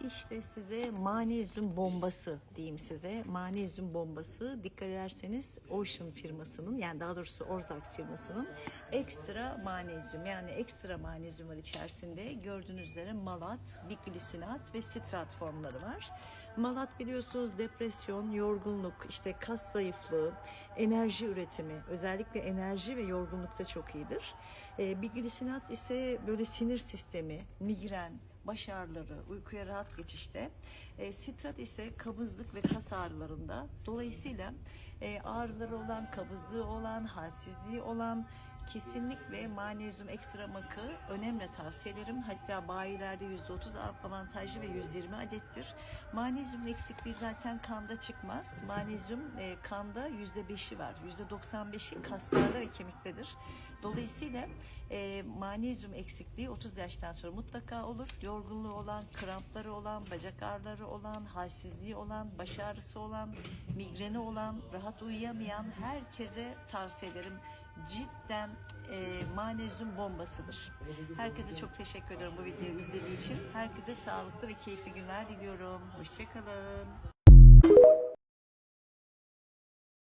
İşte size manezyum bombası diyeyim size. Manezyum bombası dikkat ederseniz Ocean firmasının yani daha doğrusu Orzax firmasının ekstra manezyum yani ekstra manezyum var içerisinde. Gördüğünüz üzere malat, biglisinat ve sitrat formları var. Malat biliyorsunuz depresyon, yorgunluk, işte kas zayıflığı, enerji üretimi özellikle enerji ve yorgunlukta çok iyidir. E, biglisinat ise böyle sinir sistemi, migren, baş ağrıları, uykuya rahat geçişte. E, sitrat ise kabızlık ve kas ağrılarında. Dolayısıyla e, ağrıları olan, kabızlığı olan, halsizliği olan kesinlikle manezyum ekstra makı önemli tavsiye ederim. Hatta bayilerde %30 avantajlı ve 120 adettir. Manezyum eksikliği zaten kanda çıkmaz. Manezyum e, kanda %5'i var. %95'i kaslarda ve kemiktedir. Dolayısıyla e, manezyum eksikliği 30 yaştan sonra mutlaka olur. Yorgunluğu olan, krampları olan, bacak ağrıları olan, halsizliği olan, baş ağrısı olan, migreni olan, rahat uyuyamayan herkese tavsiye ederim. Cidden e, manezyum bombasıdır. Herkese çok teşekkür ediyorum bu videoyu izlediği için. Herkese sağlıklı ve keyifli günler diliyorum. Hoşçakalın.